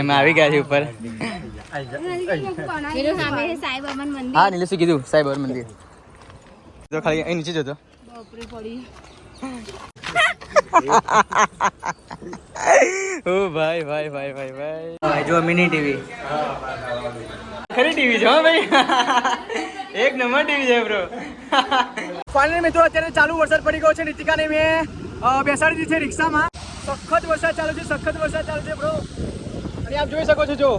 એમાં આવી ગયા છે ઉપર. હા નીલેશે કીધું સાહેબ બાબા મંદિર. તો ખાલી અહીં નીચે જતો ઓ ભાઈ ભાઈ ભાઈ ભાઈ ભાઈ. ભાઈ જો મિની ટીવી ખરી ટીવી છે હો ભાઈ. એક નંબર ટીવી છે બ્રો ફાઇનલી મિત્રો અત્યારે ચાલુ વરસાદ પડી ગયો છે નીતિકાને મેં બેસાડી દીધી છે રિક્ષામાં. સખત વરસાદ ચાલુ છે સખત વરસાદ ચાલુ છે બ્રો અને આપ જોઈ શકો છો જો.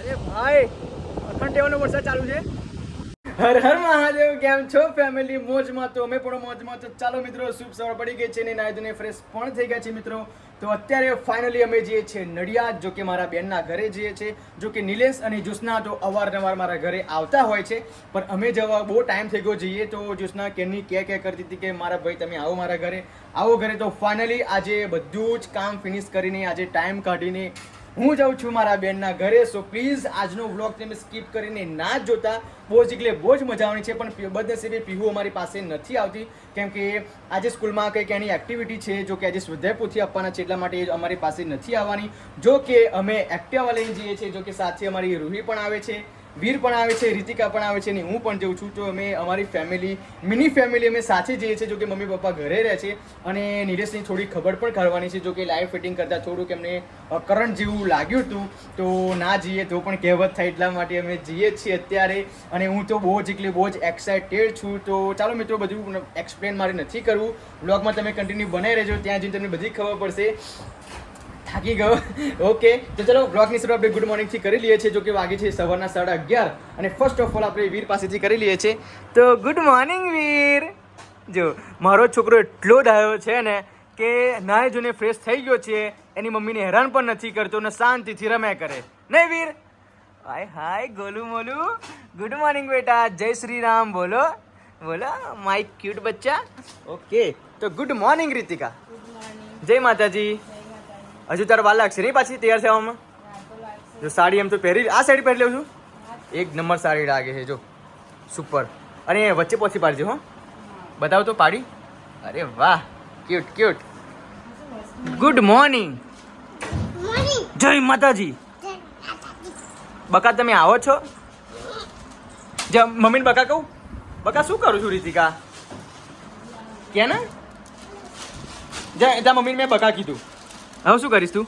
અરે ભાઈ અખંડ ટેવાનો વરસાદ ચાલુ છે. હર હર મહાદેવ કેમ છો ફેમિલી મોજમાં તો અમે પણ મોજમાં. તો ચાલો મિત્રો શુભ સવાર પડી ગઈ છે ને નાયદુને ફ્રેશ પણ થઈ ગયા છે મિત્રો. તો અત્યારે ફાઇનલી અમે જઈએ છીએ નડિયાદ જો કે મારા બેનના ઘરે જઈએ છીએ. જો કે નિલેશ અને જ્યોત્સના તો અવારનવાર મારા ઘરે આવતા હોય છે. પણ અમે જવા બહુ ટાઈમ થઈ ગયો જઈએ તો જ્યોત્સના કેની કે કે કરતી હતી કે મારા ભાઈ તમે આવો મારા ઘરે. આવો ઘરે તો ફાઇનલી આજે બધું જ કામ ફિનિશ કરીને આજે ટાઈમ કાઢીને હું જાઉં છું મારા બેનના ઘરે સો પ્લીઝ આજનો વ્લોગ તમે સ્કીપ કરીને ના જ જોતા. બહુ જ એટલે બહુ જ મજા આવવાની છે, પણ બદનસીબે પીહુ અમારી પાસે નથી આવતી. કેમ કે આજે સ્કૂલમાં કંઈક એની એક્ટિવિટી છે, જો કે આજે સ્વાધ્યાય પોથી આપવાના છે, એટલા માટે અમારી પાસે નથી આવવાની. જો કે અમે એક્ટિવા લઈને જઈએ છીએ, જો કે સાથે અમારી રૂહી પણ આવે છે. વીર પણ આવે છે, રીતિકા પણ આવે છે ને હું પણ જઉં છું. તો અમે અમારી ફેમિલી મિની ફેમિલી અમે સાથે જઈએ છીએ, જો કે મમ્મી પપ્પા ઘરે રહે છે અને નીલેશની થોડી ખબર પણ કાઢવાની છે, જો કે લાઈવ ફિટિંગ કરતાં થોડુંક એમને કરંટ જેવું લાગ્યું હતું. તો ના જઈએ તો પણ કહેવત થાય એટલા માટે અમે જઈએ છીએ અત્યારે. અને હું તો બહુ જ એટલે બહુ જ એક્સાઇટેડ છું. તો ચાલો મિત્રો, બધું એક્સપ્લેન મારે નથી કરવું. બ્લોગમાં તમે કન્ટિન્યુ બનાવી રહેજો. ત્યાં જઈને તમને બધી ખબર પડશે. થાકી ગયો. ઓકે તો ચલો બ્લોગની શરૂઆત આપણે ગુડ મોર્નિંગથી કરી લઈએ છીએ જો કે વાગે છે સવારના સાડા અગિયાર. અને ફર્સ્ટ ઓફ ઓલ આપણે વીર પાસેથી કરી લઈએ છીએ. તો ગુડ મોર્નિંગ વીર. જો મારો છોકરો એટલો ડાયો છે ને કે નાય જોને ફ્રેશ થઈ ગયો છે. એની મમ્મીને હેરાન પણ નથી કરતો ને શાંતિથી રમ્યા કરે. નહીં વીર? હાય હાય ગોલું મોલું. ગુડ મોર્નિંગ બેટા. જય શ્રી રામ. બોલો. બોલો માય ક્યુટ બચ્ચા. ઓકે તો ગુડ મોર્નિંગ રીતિકા. જય માતાજી. હજુ તારે વાર લાગશે નહીં પાછી તૈયાર થવામાં? જો સાડી એમ તો પહેરી આ સાડી પહેરી લઉં છું? એક નંબર સાડી લાગે છે, જો. સુપર અને વચ્ચે પહોંચી પાડજો, હો. બતાવો તો પાડી. અરે વાહ ક્યુટ ક્યુટ ગુડ મોર્નિંગ જય માતાજી. બકા, તમે આવો છો? જ, મમ્મીને બકા કહું? બકા, શું કરું છું, રીતિકા? કે ને જા, મમ્મીને મેં બકા કીધું. હવે શું કરીશ તું?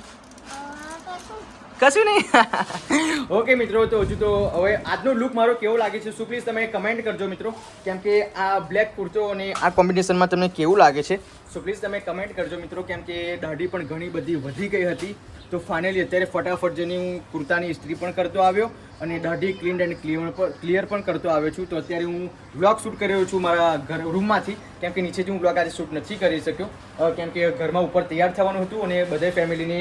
કશું નહીં. ઓકે મિત્રો, તો હજુ તો હવે આજનો લુક મારો કેવો લાગે છે શું પ્લીઝ તમે કમેન્ટ કરજો, મિત્રો. કેમ કે આ બ્લેક કુર્તો અને આ કોમ્બિનેશનમાં તમને કેવું લાગે છે? સો પ્લીઝ તમે કમેન્ટ કરજો મિત્રો, કેમ કે દાઢી પણ ઘણી બધી વધી ગઈ હતી. તો ફાઇનલી અત્યારે ફટાફટ જઈને હું કુર્તાની ઇસ્ત્રી પણ કરતો આવ્યો અને દાઢી ક્લીન એન્ડ ક્લિયર ક્લિયર પણ કરતો આવ્યો છું. તો અત્યારે હું વ્લોગ શૂટ કરી રહ્યો છું મારા ઘર રૂમમાંથી કેમ કે નીચેથી હું વ્લોગ આજે શૂટ નથી કરી શક્યો. કેમ કે ઘરમાં ઉપર તૈયાર થવાનું હતું અને બધા ફેમિલીને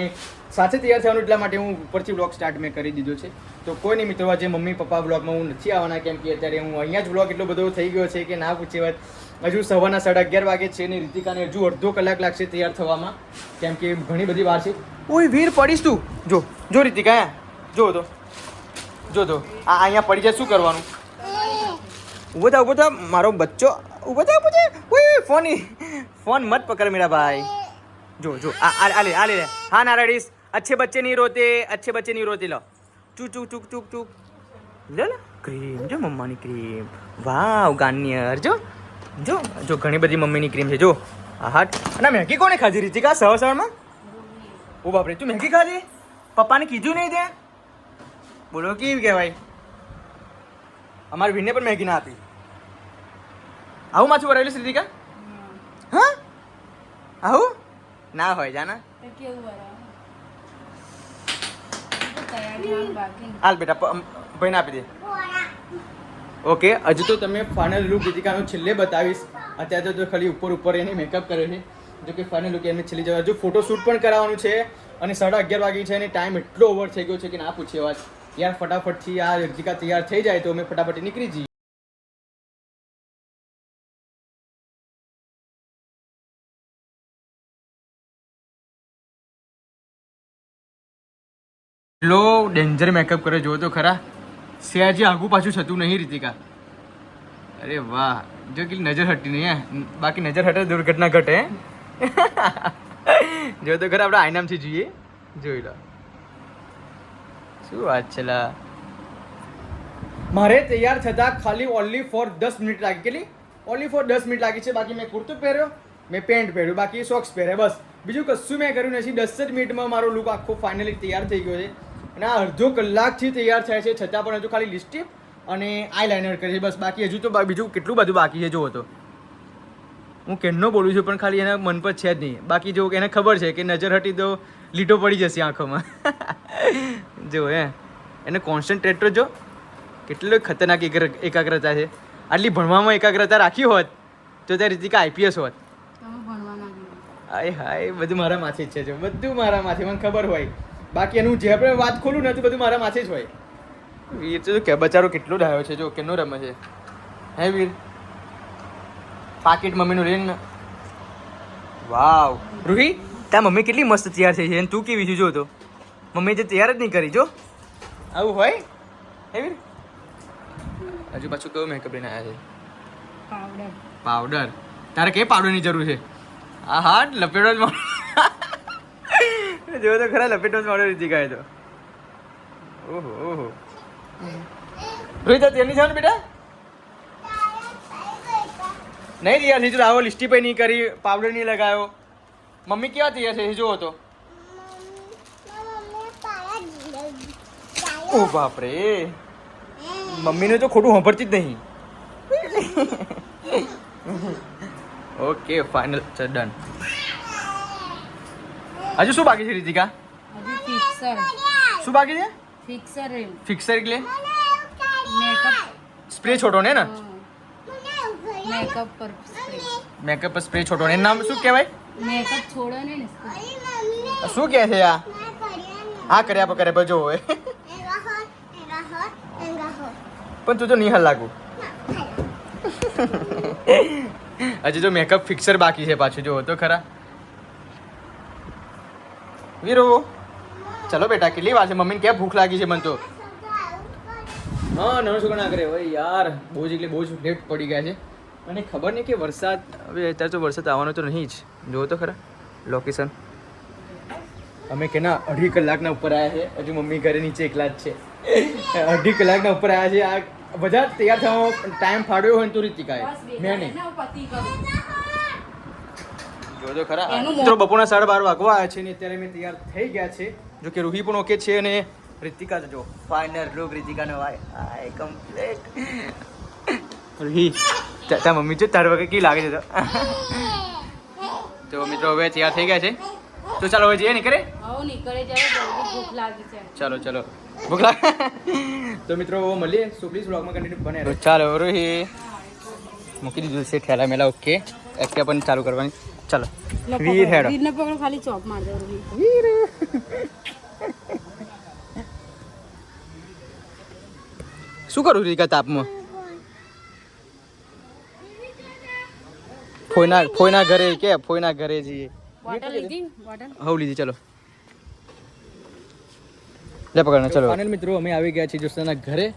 સાથે તૈયાર થવાનું એટલા માટે હું ઉપરથી વ્લોગ સ્ટાર્ટ મેં કરી દીધો છે. તો કોઈ નહીં મિત્રો, આજે મમ્મી પપ્પા વ્લોગમાં હું નથી આવવાના. કેમ કે અત્યારે હું અહીંયા જ વ્લોગ એટલો બધો થઈ ગયો છે કે ના પૂછે વાત. હજુ સવારના સાડા અગિયાર વાગે છે ને રીતિકાને હજુ અડધો કલાક લાગશે તૈયાર થવામાં કેમ કે ઘણી બધી વાર છે ઓય વીર પડીશ તું જો જો રીતિકા અહીંયા જો તો જો તો આ અહીંયા પડી જાય શું કરવાનું ઉભો થા ઉભો થા મારો બચ્ચો ઉભો થા ઉભો થા ઓય ઓય ફોન ફોન મત પકડ મેરા ભાઈ જો જો આ આ આ લે આ લે લે. હા નારાડીસ अच्छे बच्चे नहीं रोते अच्छे બચ્ચે નહીં રોતે લો ચૂ ચૂ ચૂક ચૂક ચૂક લે લે ક્રીમ જો મમ્માની ક્રીમ વાવ ગાર્નિયર જો જો જો ઘણી બધી મમ્મીની ક્રીમ છે જો. આ હાટ. અને મેગી કોને ખાધી રીતિકા સવાર સવારમાં? ઓ બાપરે તું મેગી ખાધી? પપ્પાને કીધું નહીં તે? બોલો કેવી કહેવાય? અમારી ભીને પણ મેગી ના આપી. આવું માછું વરાયેલું રીતિકા? હા? આવું? ના હોય જાના. હાલ બેટા ભાઈને આપી દે. ઓકે, હજુ તો તમે ફાઇનલ લુક રીતિકાનો છેલ્લે બતાવીશ. અત્યારે તો ખાલી ઉપર ઉપર એને મેકઅપ કર્યો છે. જો કે ફાઇનલ લુક એમને છેલ્લી જવા હજુ ફોટોશૂટ પણ કરાવવાનું છે અને સાડા અગિયાર વાગી છે અને ટાઈમ એટલો ઓવર થઈ ગયો છે કે ના પૂછે વાત. યાર, ફટાફટથી આ રીતિકા તૈયાર થઈ જાય તો અમે ફટાફટ નીકળી જઈએ. એટલો ડેન્જર મેકઅપ કરે જો તો ખરા. સયાજી આગું પાછું થતું નહીં, રીતિકા. અરે વાહ, જો કે નજર હટી નહીં, હે. બાકી નજર હટે, દુર્ઘટના ઘટે? જો તો ઘરે આપણે આઈનામથી જોઈએ. જોઈ લો. શું વાત છે મારે તૈયાર થતા ખાલી ઓનલી ફોર દસ મિનિટ લાગી. કેટલી? ઓનલી ફોર દસ મિનિટ લાગી છે. બાકી મેં કુર્તો પહેર્યો, મેં પેન્ટ પહેર્યું, બાકી સોક્સ પહેર્યા, બસ. બીજું કશું મેં કર્યું નથી. દસ જ મિનિટમાં મારો લુક આખો ફાઇનલી તૈયાર થઈ ગયો છે. અને આ અડધો કલાકથી તૈયાર થાય છે છતાં પણ હજુ ખાલી લિપસ્ટિક અને આઈ લાઇનર કરે છે. બસ બાકી હજુ તો બીજું કેટલું બધું બાકી છે જુઓ તો. હું કેમનો બોલું છું પણ ખાલી એના મન પર છે જ નહીં. બાકી જો એને ખબર છે કે નજર હટી તો લીટો પડી જશે આંખોમાં. જો હે. એને કોન્સન્ટ્રેટ તો જો કેટલો ખતરનાક એકાગ્ર- એકાગ્રતા છે. આટલી ભણવામાં એકાગ્રતા રાખી હોત તો ત્યાં રીતિકા આઈપીએસ હોત. હાય હાય બધું મારા માથે જ છે જો. બધું મારા માથે મને ખબર હોય. બાકી એનું જે આપણે વાત ખોલું ને તો બધું મારા માથે જ હોય. વીર તો કે બચારો કેટલો ડાયો છે જો કેનો રમે છે. હે વીર? પાકીટ મમ્મીનું લઈને વાવ. રૂહી તાર મમ્મી કેટલી મસ્ત તૈયાર થઈ છે અને તું કેવી છે જો તો. મમ્મી જે તૈયાર જ નહીં કરી જો. આવું હોય? હે વીર? હજુ પાછું કયો મેકઅપ લઈને આવ્યા છે? પાવડર પાવડર તારે કઈ પાવડરની જરૂર છે? આ હા લપેડો જ મારો જો તો ખરા લપેટો જ મારો રીતિ કહે તો. ઓહો ઓહો. રોહિત તેલની છે ને બેટા? નહીં તૈયાર હિજુ આવો લિસ્ટી પે નહીં કરી પાવડર નહીં લગાવ્યો. મમ્મી કેવા તૈયાર છે હિજુ હતો? ઓ બાપરે. મમ્મીને તો ખોટું સાંભળતી જ નહીં. ઓકે ફાઇનલ છે ડન હજુ શું બાકી છે રીતિકા? હજુ ફિક્સર શું બાકી છે? ફિક્સર ફિક્સર એટલે? મેકઅપ સ્પ્રે છોટો ને ને મેકઅપ પર સ્પ્રે મેકઅપ સ્પ્રે છોટો ને નામ શું કહેવાય? મેકઅપ છોડો ને ને શું કહે છે આ? હા કર્યા પર કર્યા પર જો પણ તું તો નહીં હાલ લાગુ. હજી તો મેકઅપ ફિક્સર બાકી છે પાછું જો તો ખરા. વીરો ચલો બેટા કેટલી વાર છે? મમ્મીને ક્યાં ભૂખ લાગી છે મને તો? હા નાનો છોકરો ના કરે. ભાઈ યાર બહુ જ એટલે બહુ જ લેટ પડી ગયા છે. અને ખબર નહીં કે વરસાદ હવે અત્યારે તો વરસાદ આવવાનો તો નહીં જ. જુઓ તો ખરા. લોકેશન અમે કેના અઢી કલાકના ઉપર આવ્યા છે. હજુ મમ્મી ઘરે નીચે એકલા જ છે. અઢી કલાકના ઉપર આવ્યા છે. આ બધા તૈયાર થવાનો ટાઈમ ફાળ્યો હોય ને તો રીતિકાએ. મેં નહીં. જો તો ખરા મિત્રો બપોરના સાડા બાર વાગવા આવ્યા છે ને અત્યારે મેં તૈયાર થઈ ગયા છે. જો કે રૂહી પણ ઓકે છે અને રીતિકા તો જો. ફાઇનલ લુક રીતિકાનો ભાઈ. આઈ કમ્પ્લીટ રૂહી તા તા મમ્મી જો તાર વગર કેવી લાગે છે તો? તો મિત્રો હવે તૈયાર થઈ ગયા છે. તો ચાલો હવે જઈએ ને કરે આવો નીકળે જાય જલ્દી ભૂખ લાગી છે. ચાલો ચાલો. ભૂખ લાગે તો મિત્રો મળીએ સો પ્લીઝ બ્લોગમાં કન્ટિન્યુ બને તો ચાલો રોહી. મૂકી દીધું છે ઠેલા મેલા ઓકે એક્ટિવા પણ ચાલુ કરવાની. ચાલો વીર હેડો વીરને પકડો ખાલી ચોપ માર દો વીર શું કરું રીકા તાપમાં? ફોઈના ફોઈના ઘરે કે ફોઈના ઘરે જઈએ બોટલ લીધી? બોટલ હવ લીધી ચલો. લે પકડને ચલો. ફાઇનલ મિત્રો અમે આવી ગયા છીએ જોસના ઘરે.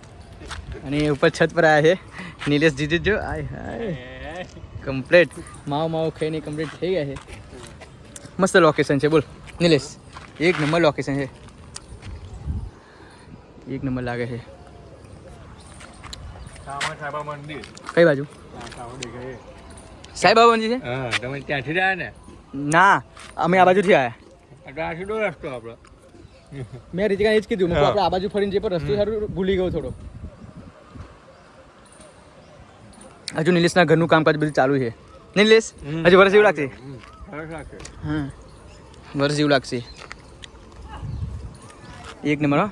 અને ઉપર છત પર આવ્યા છે. નિલેશ જીજુ જો આય હાય કમ્પ્લીટ માવો માવો ખાઈને કમ્પ્લીટ થઈ ગયા છે. મસ્ત લોકેશન છે બોલ. નિલેશ એક નંબર લોકેશન છે. એક નંબર લાગે છે. કઈ બાજુ? સાહેબ મંદિર છે? તમે ત્યાંથી રહ્યા ને? ના અમે આ બાજુથી આવ્યા આ રસ્તો આપણો મેં રીતિકાને એ જ કીધું. આપણે આ બાજુ ફરીને જે પણ રસ્તો સારું ભૂલી ગયો થોડો. હજુ નિલેશના ઘરનું કામકાજ બધું ચાલુ છે. નિલેશ હમ. હજુ વર્ષ જેવું લાગશે? હમ, સરસ લાગશે. હા વર્ષ જેવું લાગશે. એક નંબર હો.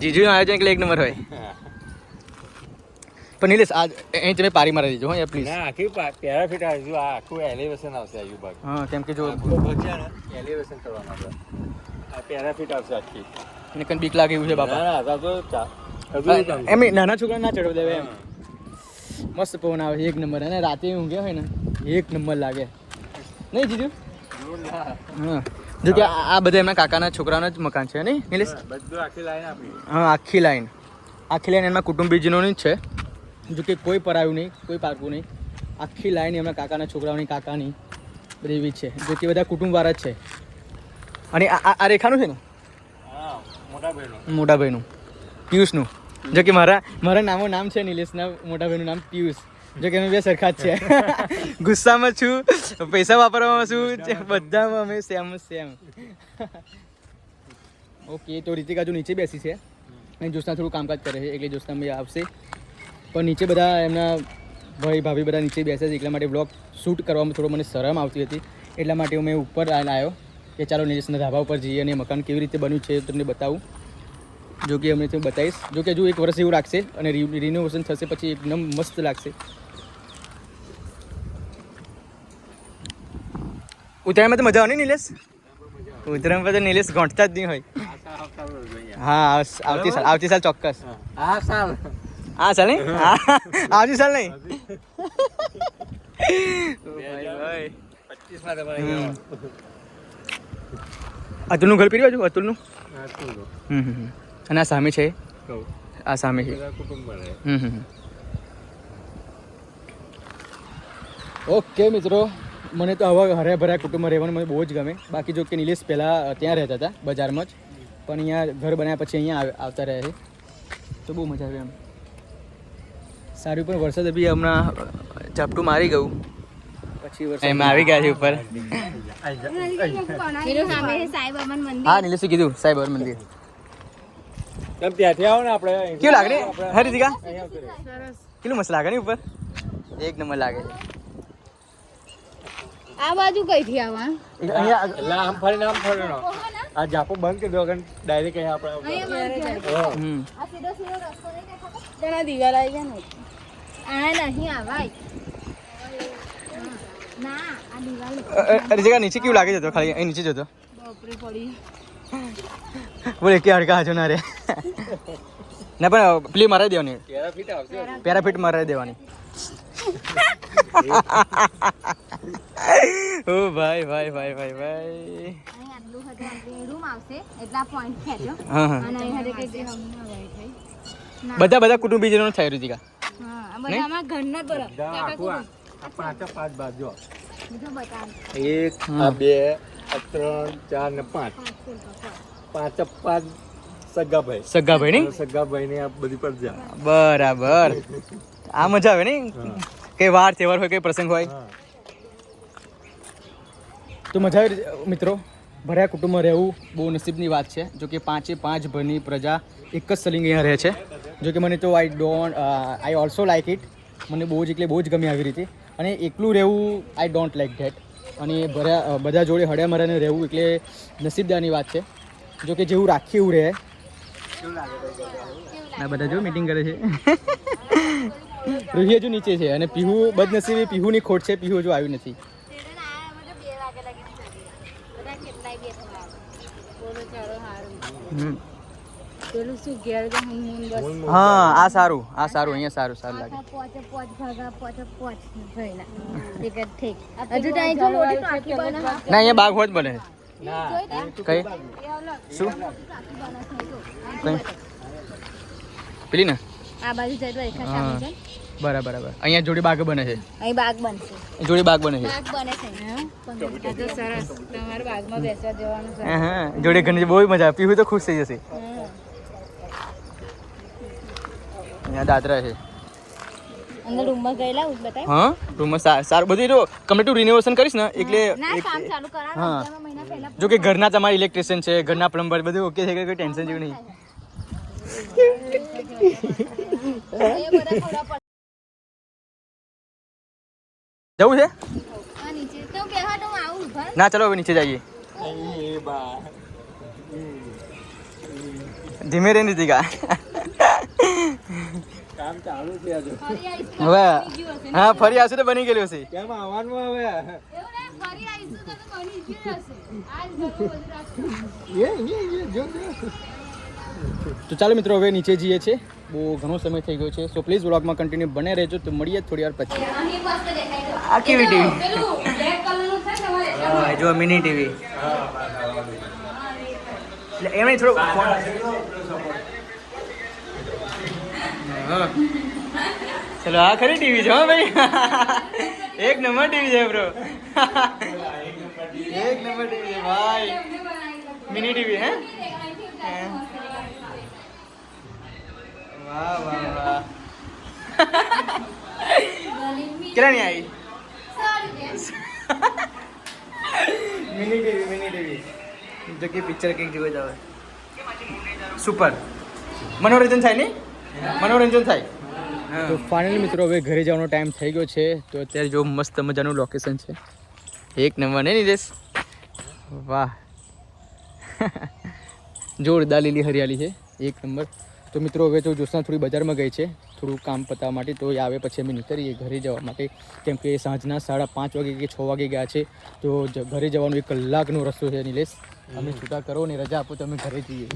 જીજુનું આયોજન એટલે એક નંબર હોય. પણ નિલેશ આ અહીં તમે પારી મારી દેજો હા પ્લીઝ ના આખી પેરાફિટ આવશે. આ આખું એલિવેશન આવશે આ ભાગ હા કેમ કે જો આખું ભાગ છે ને એલિવેશન કરવાનું આપણે આ પેરાફિટ આવશે આખી. એને કંઈ બીક લાગે એવું છે બાપા. ના ના તો ચા હજુ ચાલશે. એમ નાના છોકરા ના ચડવા દેવાય એમ. મસ્ત પવન આવે છે. એક નંબર. અને રાતે ગયો હોય ને એક નંબર લાગે. નહીં જીજુ? હા. જો કે આ બધા એમના કાકાના છોકરાના જ મકાન છે નહીં નિલેશ? બધું આખી લાઈન આપી. હા આખી લાઈન આખી લાઈન એમના કુટુંબીજનોની જ છે. જો કે કોઈ પરાયું નહીં કોઈ પારકું નહીં. આખી લાઈન એમના કાકાના છોકરાઓની કાકાની બધી એવી છે. જો કે બધા કુટુંબવાળા જ છે. અને આ રેખાનું છે ને? મોટા બહેનો મોટા ભાઈનું. પિયુષનું. જો કે મારા મારા નામો નામ છે નિલેશના મોટા ભાઈનું નામ પિયુષ. જો કે અમે બે સરખા જ છે ગુસ્સામાં છું પૈસા વાપરવામાં છું બધામાં અમે સેમ સેમ ઓકે તો રીતિકા જો નીચે બેસી છે અને જોશના થોડું કામકાજ કરે છે એટલે જોશના ભાઈ આવશે. પણ નીચે બધા એમના ભાઈ ભાભી બધા નીચે બેસે છે એટલા માટે બ્લોગ શૂટ કરવામાં થોડો મને શરમ આવતી હતી. એટલા માટે હું મેં ઉપર આવ્યો કે ચાલો નિલેશના ધાબા ઉપર જઈએ અને મકાન કેવી રીતે બન્યું છે તમને બતાવું. જો કે અમે તમને બતાવીશ. જો કે હજુ એક વર્ષ એવું લાગશે અને રિનોવેશન થશે પછી એકદમ મસ્ત લાગશે. ઉત્તરાયણમાં તો મજા આવે ને નિલેશ? ઉત્તરાયણ પર તો નિલેશ ઘોંટતા જ નહીં હોય. હા આવતી સાલ આવતી સાલ ચોક્કસ. હા સાલ. હા સાલ નહીં? આવતી સાલ નહીં. અતુલનું ઘર પીરી બાજુ? અતુલનું? હમ હમ. અને આ સામે છે? આ સામે છે. ઓકે મિત્રો. મને તો આવા હર્યા ભર્યા કુટુંબમાં રહેવાનું મને બહુ જ ગમે. બાકી જો કે નિલેશ પહેલાં ત્યાં રહેતા હતા બજારમાં જ. પણ અહીંયા ઘર બનાવ્યા પછી અહીંયા આવ- આવતા રહે છે. તો બહુ મજા આવે એમ. સારું પણ વરસાદ બી હમણાં ઝાપટું મારી ગયું. પછી વરસાદ એમાં આવી ગયા છે ઉપર. પેલું સામે છે સાંઈ બાબાનું મંદિર. હા નિલેશે કીધું સાહેબ મંદિર. તમે ત્યાંથી આવો ને આપણે કેવું લાગે ને હે રીતિકા અહીંયા ઉતરીએ. કેટલું મસ્ત લાગે ને ઉપર? એક નંબર લાગે છે. આ બાજુ કઈથી આવવાનું અહીંયા એટલે આમ ફરીને આમ ફરીને. આ જાપો બંધ કરી દો ડાયરેક્ટ અહીંયા આપણે હા. હમ. તેના દિવાલ આવી જાય ને આ નહીં આવાય. ના આ દિવાલ અરે જગા નીચે કેવું લાગે છે તો? ખાલી અહીં નીચે જતો બાપરે પડી. બોલે કે અડકા છો ના રે? ના પણ પ્લી મારાઈ દેવાની. પેરાફિટ મારાઈ દેવાની. ઓ ભાઈ ભાઈ ભાઈ ભાઈ ભાઈ. બધા બધા કુટુંબીજનો થાય રુચિકા એક આ બે ત્રણ ચાર ને પાંચ. પાંચ પાંચ સગાભાઈ. સગાભાઈ ભાઈ નહીં? સગાભાઈ ની આ બધી પર જા. બરાબર. આ મજા આવે ને કઈ વાર તહેવાર હોય કઈ પ્રસંગ હોય? તો મજા આવી મિત્રો ભર્યા કુટુંબમાં રહેવું બહુ નસીબની વાત છે. જો કે પાંચે પાંચ ભરની પ્રજા એક જ સલિંગ અહીંયા રહે છે. જો કે મને તો I don't I also like it મને બહુ જ એટલે બહુ જ ગમે આવી રીતે. અને એકલું રહેવું આઈ ડોન્ટ લાઇક ધેટ અને ભર્યા બધા જોડે હળ્યા મરાને રહેવું એટલે નસીબદારની વાત છે. જો કે જેવું રાખી એવું રહે. આ બધા જો મીટિંગ કરે છે. રૂહી હજુ નીચે છે અને પીહુ બદનસીબી પીહુની ખોટ છે પીહુ હજુ આવ્યું નથી. હમ. પેલું શું ઘેર હું આ સારું આ સારું અહીંયા સારું સારું લાગે. પોચે પોચ ભાગા પોચે પોચ ભઈના એક ઠીક હજુ તો અહીં જો મોટી ટાંકી બને ના અહીંયા બાગ હોત બને. કઈ? શું? કઈ? પેલી ને? આ બાજુ જઈ તો એકા હા. છે. બરાબર બરાબર. અહીંયા જોડી બાગ બને છે. અહીં બાગ બનશે. જોડી બાગ બને છે. બાગ બને છે સરસ. તમારે બાગમાં બેસવા જવાનું છે. હા, જોડી ઘણી બહુ મજા આવે. પીવું તો ખુશ થઈ જશે. અહીંયા દાદરા છે. અંદર રૂમમાં ગયેલા હું બતાય. હા? રૂમમાં સારું. બધું જો કમ્પ્લીટ રિનોવેશન કરીશ ને એટલે કામ ચાલુ હા. અગિયારમા મહિના પહેલા જો કે ઘરના તમારા ઇલેક્ટ્રિશિયન છે ઘરના પ્લમ્બર બધું ઓકે છે કોઈ ટેન્શન જેવું નહીં. જવું છે? નીચે. તો બેહવા તો હું આવું ઊભા ના ચલો હવે નીચે જઈએ. ધીમે રે દીધા કામ ચાલુ છે હવે? હા ફરી આવશે તો બની ગયેલું હશે. કેમ આવવાનું હવે એવું નહીં ફરી આવીશું તો ચાલો મિત્રો હવે નીચે જઈએ છે બહુ ઘણો સમય થઈ ગયો છે. સો પ્લીઝ વ્લોગમાં કન્ટિન્યુ બને રહેજો. તો મળીએ થોડી વાર પછી. આ કેવી ટીવી? જો મિની ટીવી. એમ થોડો. ચલો, આ ખરી ટીવી છે ભાઈ? એક નંબર ટીવી છે બ્રો એક નંબર ટીવી છે, ભાઈ. મિની ટીવી, હે? કેટલાની આવી? Mini TV mini TV. જો કે પિક્ચર કંઈક જોવા જાવ સુપર મનોરંજન થાય ને મનોરંજન થાય. તો ફાઇનલી મિત્રો, હવે ઘરે જવાનો ટાઈમ થઈ ગયો છે. તો અત્યારે જો મસ્ત મજાનું લોકેશન છે. એક નંબર ને નિલેશ? વાહ. જોરદાર લીલી હરિયાળી છે. એક નંબર. તો મિત્રો હવે તો જ્યોત્સના થોડી બજારમાં ગઈ છે. થોડું કામ પતાવવા માટે તો એ આવે પછી અમે નીકળીએ ઘરે જવા માટે. કેમ કે સાંજના સાડા પાંચ વાગે કે છ વાગે ગયા છે તો ઘરે જવાનો એક કલાકનો રસ્તો છે નિલેશ. અમે છૂટા કરો ને રજા આપો તો અમે ઘરે જઈએ.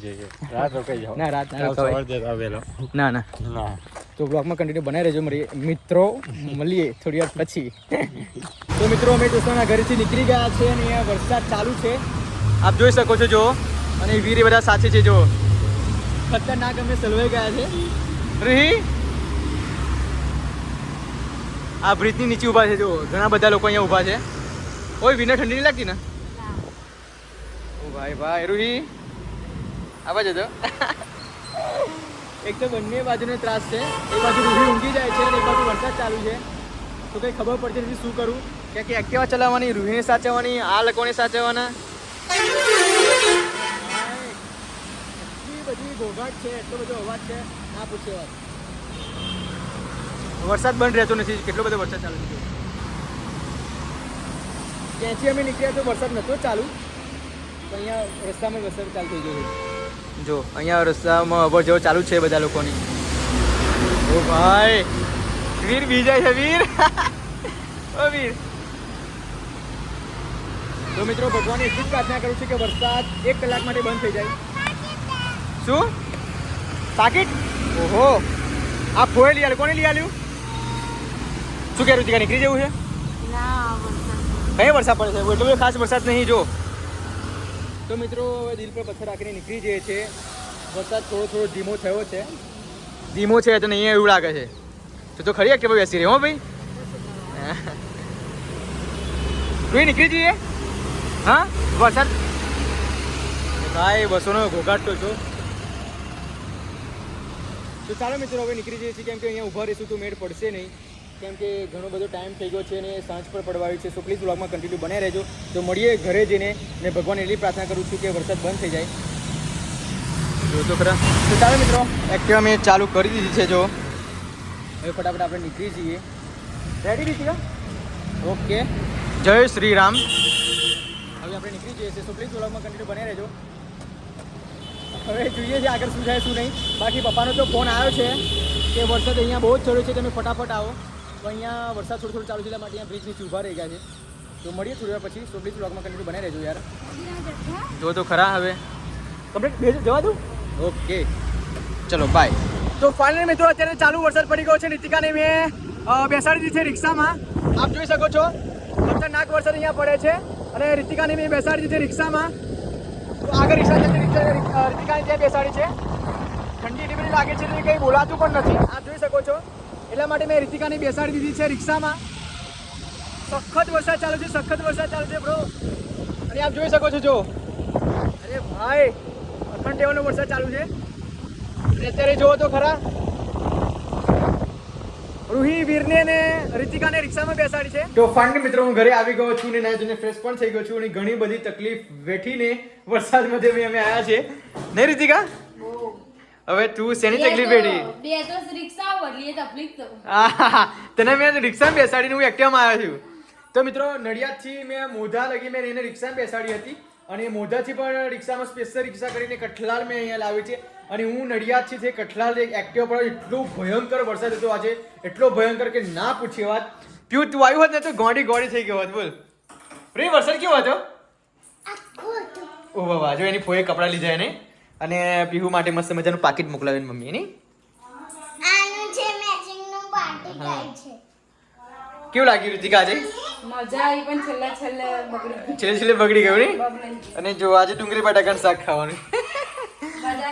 રાત રોકાઈ જાઓ. ના રાત ના ના ના. ના. તો બ્લોગમાં કન્ટિન્યુ બનાવી રહેજો મારી. મિત્રો મળીએ થોડી વાર પછી. તો મિત્રો અમે દોસ્તોના ઘરેથી નીકળી ગયા છે અને વરસાદ ચાલુ છે. આપ જોઈ શકો છો જો. અને વીર બધા સાથે છે જો. ખતરનાક અમે સલવાઈ ગયા છે. રીહી? આ બ્રિજની નીચે ઊભા છે જો ઘણા બધા લોકો અહીંયા ઊભા છે. ઓય વિને ઠંડી નહીં લાગતી ને? ઓ ભાઈ ભાઈ. રૂહી આવા જજો. એક તો બંને બાજુનો ત્રાસ છે. એક બાજુ રૂહી ઊંઘી જાય છે અને એક બાજુ વરસાદ ચાલુ છે. તો કંઈ ખબર પડતી નથી શું કરું. કે કે એક્ટિવા ચલાવવાની? રૂહીને સાચવવાની? આ લોકોને સાચવવાના? બધી ઘોઘાટ છે એટલો બધો અવાજ છે ના પૂછે વાત. વરસાદ બંધ રહેતો નથી કેટલો બધો વરસાદ ચાલુ છે? ત્યાંથી અમે નીકળ્યા તો વરસાદ નહોતો ચાલુ તો અહીંયા રસ્તામાં વરસાદ ચાલુ થઈ ગયો જો અહીંયા રસ્તામાં અવર જવર ચાલુ છે બધા લોકોની. ઓ ભાઈ વીર બીજા છે વીર. ઓ વીર. તો મિત્રો ભગવાનની એટલી જ પ્રાર્થના કરું છું કે વરસાદ એક કલાક માટે બંધ થઈ જાય. શું? પાકીટ ઓહો. આ ફોએ લઈ આવ્યું કોને લઈ આલ્યું? શું કહેવું છે નીકળી જવું છે? કઈ વરસાદ પડે છે? એટલો બધો ખાસ વરસાદ નહીં, જો. તો મિત્રો, હવે દિલ પર પથ્થર રાખીને નીકળી જઈએ છે વરસાદ થોડો થોડો ધીમો થયો છે. ધીમો છે તો નહીં એવું લાગે છે. તો તો ખરી કે ભાઈ બેસી રહ્યો ભાઈ? કોઈ નીકળી જઈએ? હા? વરસાદ? ભાઈ, બસોનો ઘોઘાટ તો છો. તો ચાલો મિત્રો હવે નીકળી જઈએ છીએ. કેમ કે અહીંયા ઊભા રહીશું તો મેળ પડશે નહીં. કેમ કે ઘણો બધો ટાઈમ થઈ ગયો છે અને સાંજ પર પડવા છે. સો પ્લીઝ બ્લોગમાં કન્ટિન્યુ બનાવી રહેજો. તો મળીએ ઘરે જઈને મેં ભગવાન એટલી પ્રાર્થના કરું છું કે વરસાદ બંધ થઈ જાય. જો તો ખરા. તો ચાલો મિત્રો એક્ટિવા મેં ચાલુ કરી દીધી છે જો. હવે ફટાફટ આપણે નીકળી જઈએ. રેડી દીધી ઓકે જય શ્રી રામ. હવે આપણે નીકળી જઈએ છીએ. સો પ્લીઝ બ્લોગમાં કન્ટિન્યુ બને રહેજો. હવે જોઈએ છે આગળ શું થાય શું નહીં. બાકી પપ્પાનો તો ફોન આવ્યો છે કે વરસાદ અહીંયા બહુ જ ચડ્યો છે તમે ફટાફટ આવો. તો અહીંયા વરસાદ થોડું થોડું ચાલુ છે એટલા માટે અહીંયા બ્રિજ નીચે ઊભા રહી ગયા છે. તો મળીએ થોડી વાર પછી. સો પ્લીઝ બ્લોગમાં કન્ટિન્યુ બને રહેજો યાર. જો તો ખરા હવે. કમ્પ્લીટ જવા દઉં? ઓકે. ચલો બાય તો ફાઇનલી મિત્રો અત્યારે ચાલુ વરસાદ પડી ગયો છે નીતિકાને મેં બેસાડી દીધી છે રિક્ષામાં. આપ જોઈ શકો છો ખતરનાક વરસાદ અહીંયા પડે છે. અને રીતિકાને મેં બેસાડી દીધી રિક્ષામાં. તો આગળ રિક્ષા રીતિકાને ત્યાં બેસાડી છે. ઠંડી એટલી બધી લાગે છે કંઈ બોલાતું પણ નથી. આપ જોઈ શકો છો. એટલા માટે મેં રીતિકાને બેસાડી દીધી છે રિક્ષામાં. સખત વરસાદ ચાલુ છે, સખત વરસાદ ચાલુ છે બ્રો અને આપ જોઈ શકો છો, જો. અરે ભાઈ, અખંડ ટેવાનો વરસાદ ચાલુ છે. અત્યારે જોવો તો ખરા રૂહી વીરને ને રીતિકાને રિક્ષામાં બેસાડી છે. તો ફાઇનલી મિત્રો હું ઘરે આવી ગયો છું ને નાય ધોઈને ફ્રેશ પણ થઈ ગયો છું અને ઘણી બધી તકલીફ વેઠીને વરસાદમાંથી અમે અમે આવ્યા છે. નહીં રીતિકા? હવે તું શેની તકલીફ વેઠી? બે તો રિક્ષા બદલીએ તકલીફ તો. તને મેં રિક્ષામાં બેસાડીને હું એક્ટિવામાં આવ્યો છું. તો મિત્રો નડિયાદથી મેં મોઢા લગી મેં એને રિક્ષામાં બેસાડી હતી. અને મોઢાથી પણ રિક્ષામાં સ્પેશિયલ રિક્ષા કરીને કઠલાલ મેં અહીંયા લાવી છે. અને હું નડિયાદથી તે કઠલાલ એક એક્ટિવા પર એટલો ભયંકર વરસાદ હતો આજે. એટલો ભયંકર કે ના પૂછી વાત. પ્યુ તું આવ્યું હોત ને તો ગોડી ગોડી થઈ ગયો હોત બોલ. પ્રેમ વરસાદ કેવો હતો? ઓ બાબા જો એની ફોએ કપડાં લીધા એને. અને પીહુ માટે મસ્ત મજાનું પાકીટ મોકલાવ્યું એની મમ્મીએ નહીં? આનું છે મેચિંગનું પાર્ટી ટાઈપ છે. કેવું લાગ્યું રીતિકા આજે? મજા આવી પણ છેલ્લા છેલ્લે બગડી છેલ્લે છેલ્લે બગડી ગયું અને જો આજે ડુંગળી બટાકાનું શાક ખાવાનું.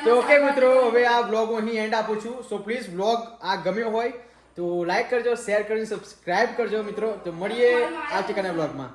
તો ઓકે મિત્રો હવે આ બ્લોગ હું અહીં એન્ડ આપું છું. સો પ્લીઝ બ્લોગ આ ગમ્યો હોય તો લાઈક કરજો શેર કરજો સબસ્ક્રાઇબ કરજો મિત્રો. તો મળીએ આવતીકાલના બ્લોગમાં